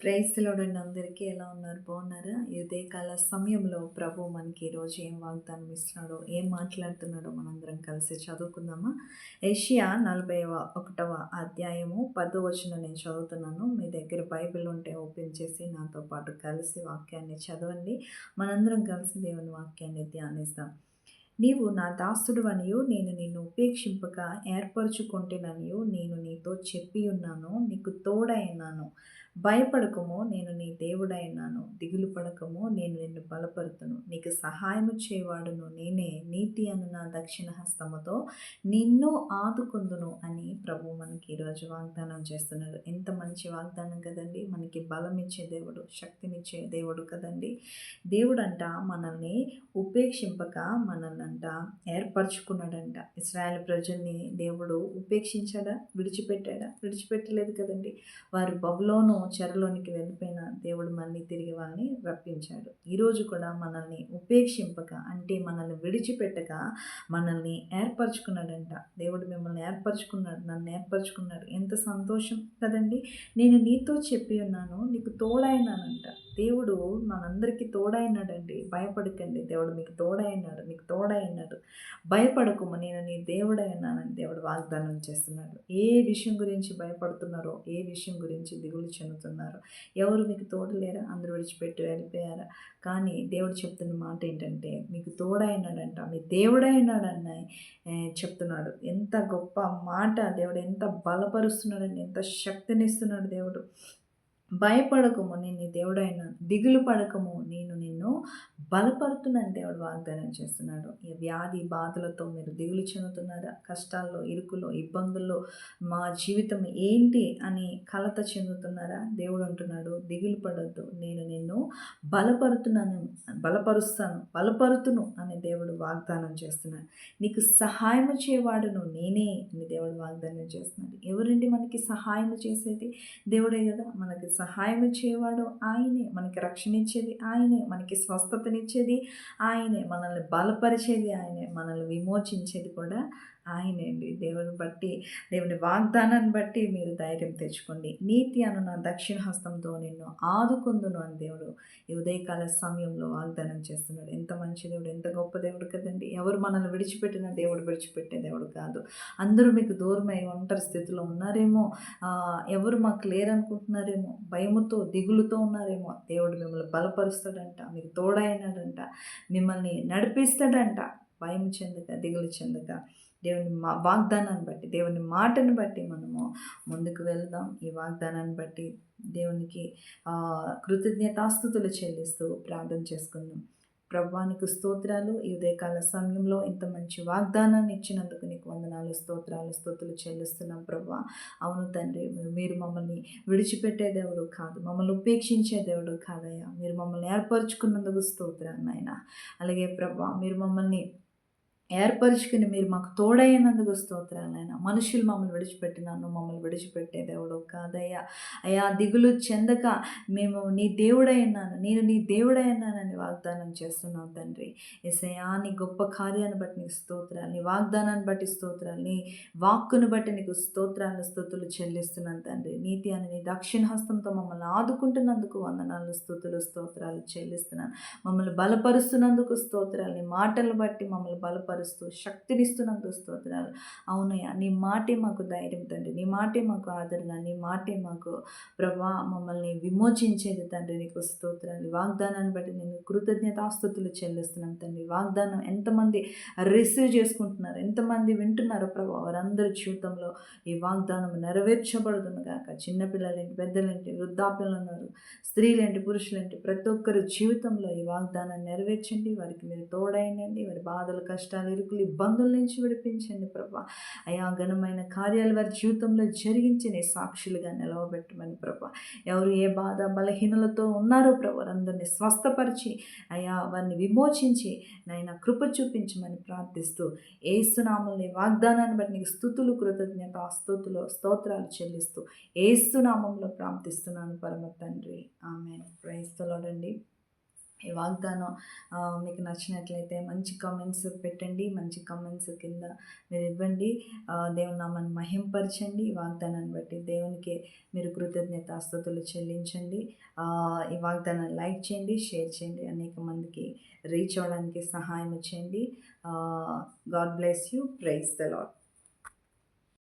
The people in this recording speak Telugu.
ప్రైస్లోడండి అందరికీ ఎలా ఉన్నారు? బాగున్నారా? ఇదే కాల సమయంలో ప్రభు మనకి ఈరోజు ఏం వాగ్దానం ఇస్తున్నాడో ఏం మాట్లాడుతున్నాడో మనందరం కలిసి చదువుకుందామా? ఏషియా నలభైవ ఒకటవ అధ్యాయము పదో వచ్చిన నేను చదువుతున్నాను. మీ దగ్గర బైబిల్ ఉంటే ఓపెన్ చేసి నాతో పాటు కలిసి వాక్యాన్ని చదవండి. మనందరం కలిసి దేవుని వాక్యాన్ని ధ్యానిస్తాం. నీవు నా దాసుడు అనియు నేను నిన్ను ఉపేక్షింపక ఏర్పరచుకుంటేననియు నేను నీతో చెప్పి ఉన్నాను నీకు తోడైనాను భయపడకము నేను నీ దేవుడైనాను. దిగులు పడకము నేను నిన్ను బలపరుతును. నీకు సహాయము చేయవాడును. నేనే నీతి అను నా దక్షిణ హస్తముతో నిన్ను ఆదుకుందును అని ప్రభు మనకి ఈరోజు వాగ్దానం చేస్తున్నాడు ఎంత మంచి వాగ్దానం కదండి. మనకి బలం ఇచ్చే దేవుడు శక్తినిచ్చే దేవుడు కదండి. దేవుడంట మనల్ని ఉపేక్షింపక మనల్ని అంట ఏర్పరచుకున్నాడంట. ఇస్రాయల్ ప్రజల్ని దేవుడు ఉపేక్షించాడా? విడిచిపెట్టాడా? విడిచిపెట్టలేదు కదండి. వారు బబులోను చెరలోనికి వెళ్ళిపోయిన దేవుడు మళ్ళీ తిరిగి వాళ్ళని రప్పించాడు. ఈరోజు కూడా మనల్ని ఉపేక్షింపక అంటే మనల్ని విడిచిపెట్టక మనల్ని ఏర్పరచుకున్నాడంట. దేవుడు మిమ్మల్ని ఏర్పరచుకున్నాడు నన్ను ఏర్పరచుకున్నాడు. ఎంత సంతోషం కదండి. నేను నీతో చెప్పి ఉన్నాను నీకు తోడైనానంట. దేవుడు మనందరికీ తోడైనాడండి. భయపడకండి. దేవుడు మీకు తోడైనాడు. మీకు తోడైనాడు. భయపడకుము. నేను నీ దేవుడైనానని దేవుడు వాగ్దానం చేస్తున్నాడు. ఏ విషయం గురించి భయపడుతున్నారో ఏ విషయం గురించి దిగులు చెందుతున్నారు ఎవరు మీకు తోడు లేరా అందరూ విడిచిపెట్టి వెళ్ళిపోయారా? కానీ దేవుడు చెప్తున్న మాట ఏంటంటే మీకు తోడైనాడంట. మీ దేవుడైనాడన్న చెప్తున్నాడు. ఎంత గొప్ప మాట దేవుడు. ఎంత బలపరుస్తున్నాడండి. ఎంత శక్తినిస్తున్నాడు దేవుడు. భయపడకము నేను నీ దేవుడైనా దిగులు పడకము నేను నిన్ను బలపడుతుందని దేవుడు వాగ్దానం చేస్తున్నాడు. ఈ వ్యాధి బాధలతో మీరు దిగులు చెందుతున్నారా? కష్టాల్లో ఇరుకులో ఇబ్బందుల్లో మా జీవితం ఏంటి అని కలత చెందుతున్నారా? దేవుడు అంటున్నాడు దిగులు పడద్దు. నేను నిన్ను బలపడుతున్నాను బలపరుస్తాను బలపరుతును అని దేవుడు వాగ్దానం చేస్తున్నాడు. నీకు సహాయం చేయవాడును నేనే అని దేవుడు వాగ్దానం చేస్తున్నాడు. ఎవరండి మనకి సహాయం చేసేది? దేవుడే కదా. మనకి సహాయం చేయవాడు ఆయనే. మనకి రక్షణ ఇచ్చేది ఆయనే. మనకి స్వస్థతని ఇచ్చేది ఆయనే మనల్ని బలపరిచేది. ఆయనే మనల్ని విమోచించేది కూడా ఆయనండి దేవుని బట్టి దేవుని వాగ్దానాన్ని బట్టి మీరు ధైర్యం తెచ్చుకోండి. నీతి అను నా దక్షిణ హస్తంతో నిన్ను ఆదుకుందును అని దేవుడు ఈ ఉదయకాల సమయంలో వాగ్దానం చేస్తున్నాడు. ఎంత మంచి దేవుడు ఎంత గొప్ప దేవుడు కదండి. ఎవరు మనల్ని విడిచిపెట్టిన దేవుడు విడిచిపెట్టే దేవుడు కాదు. అందరూ మీకు దూరమై ఒంటరి స్థితిలో ఉన్నారేమో ఎవరు మాకు లేరనుకుంటున్నారేమో భయముతో దిగులుతో ఉన్నారేమో దేవుడు మిమ్మల్ని బలపరుస్తాడంట మీకు తోడైనాడంట మిమ్మల్ని నడిపిస్తాడంట. భయం చెందక దిగులు చెందక దేవుని మా వాగ్దానాన్ని బట్టి దేవుని మాటను బట్టి మనము ముందుకు వెళ్దాం. ఈ వాగ్దానాన్ని బట్టి దేవునికి కృతజ్ఞతాస్థుతులు చెల్లిస్తూ ప్రార్థన చేసుకుందాం. ప్రభానికి స్తోత్రాలు. ఈ ఉదయకాల సమయంలో ఇంత మంచి వాగ్దానాన్ని ఇచ్చినందుకు నీకు వందనాలు స్తోత్రాలు స్తోతులు చెల్లిస్తున్నాం ప్రభా. అవును తండ్రి మీరు మమ్మల్ని విడిచిపెట్టే దేవుడు కాదు మమ్మల్ని ఉపేక్షించే దేవుడు కాదయ్యా. మీరు మమ్మల్ని ఏర్పరచుకున్నందుకు స్తోత్రాన్ని నాయన. అలాగే ప్రభా మీరు మమ్మల్ని ఏర్పరుచుకుని మీరు మాకు తోడైనందుకు స్తోత్రాలైనా మనుషులు మమ్మల్ని విడిచిపెట్టినాను మమ్మల్ని విడిచిపెట్టే దేవుడు కాదయ్యా. అయ్యా దిగులు చెందక మేము నీ దేవుడైనాను నేను నీ దేవుడైనానని వాగ్దానం చేస్తున్నావు తండ్రి. ఎసయా నీ గొప్ప కార్యాన్ని బట్టి నీకు స్తోత్రాలు నీ వాగ్దానాన్ని బట్టి స్తోత్రాలు నీ వాక్కును బట్టి నీకు స్తోత్రాలు స్థుతులు చెల్లిస్తున్నాను తండ్రి. నీతి అని నీ దక్షిణ హస్తంతో మమ్మల్ని ఆదుకుంటున్నందుకు వందనాలు స్థుతులు స్తోత్రాలు చెల్లిస్తున్నాను. మమ్మల్ని బలపరుస్తున్నందుకు స్తోత్రాలు నీ మాటలు బట్టి మమ్మల్ని బలపరు బలపరుస్తూ శక్తినిస్తున్నందుకు స్తోత్రాలు. అవునయ్యా నీ మాటే మాకు ధైర్యం తండ్రి. నీ మాటే మాకు ఆదరణ. నీ మాటే మాకు ప్రభా మమ్మల్ని విమోచించేది తండ్రి. నీకు స్తోత్రాలు. వాగ్దానాన్ని బట్టి నేను కృతజ్ఞతాస్తుతులు చెల్లిస్తున్నాను తండ్రి. వాగ్దానం ఎంతమంది రిసీవ్ చేసుకుంటున్నారు ఎంతమంది వింటున్నారో ప్రభా వారందరి జీవితంలో ఈ వాగ్దానం నెరవేర్చబడుతుంది చిన్నపిల్లలేంటి పెద్దలేంటి వృద్ధాప్యులు ఉన్నారు స్త్రీలేంటి పురుషులేంటి ప్రతి ఒక్కరి జీవితంలో ఈ వాగ్దానాన్ని నెరవేర్చండి. వారికి మీరు తోడైనండి. వారి బాధలు కష్టాలు ఇరుకులు ఇబ్బందుల నుంచి విడిపించండి ప్రభా. అయా ఘనమైన కార్యాలు వారి జీవితంలో జరిగించిన సాక్షులుగా నిలవబెట్టమని ప్రభా. ఎవరు ఏ బాధ బలహీనలతో ఉన్నారో ప్రభు స్వస్థపరిచి అయా వారిని విమోచించి నాయన కృప చూపించమని ప్రార్థిస్తూ ఏసునామల్ని వాగ్దానాన్ని బట్టి నీకు స్థుతులు కృతజ్ఞత స్థుతులు స్తోత్రాలు చెల్లిస్తూ ఏ ఏస్తునామంలో ప్రార్థిస్తున్నాను పరమ తండ్రి. ఆమె ప్రైస్తలోడండి ఈ వాగ్దానం మీకు నచ్చినట్లయితే మంచి కామెంట్స్ పెట్టండి మంచి కామెంట్స్ కింద మీరు ఇవ్వండి. దేవుని నామాన్ని మహింపరచండి. ఈ వాగ్దానాన్ని బట్టి దేవునికి మీరు కృతజ్ఞత స్థుతులు చెల్లించండి. ఈ వాగ్దానాన్ని లైక్ చేయండి షేర్ చేయండి అనేక మందికి రీచ్ అవ్వడానికి సహాయం చేయండి. God bless you. Praise the Lord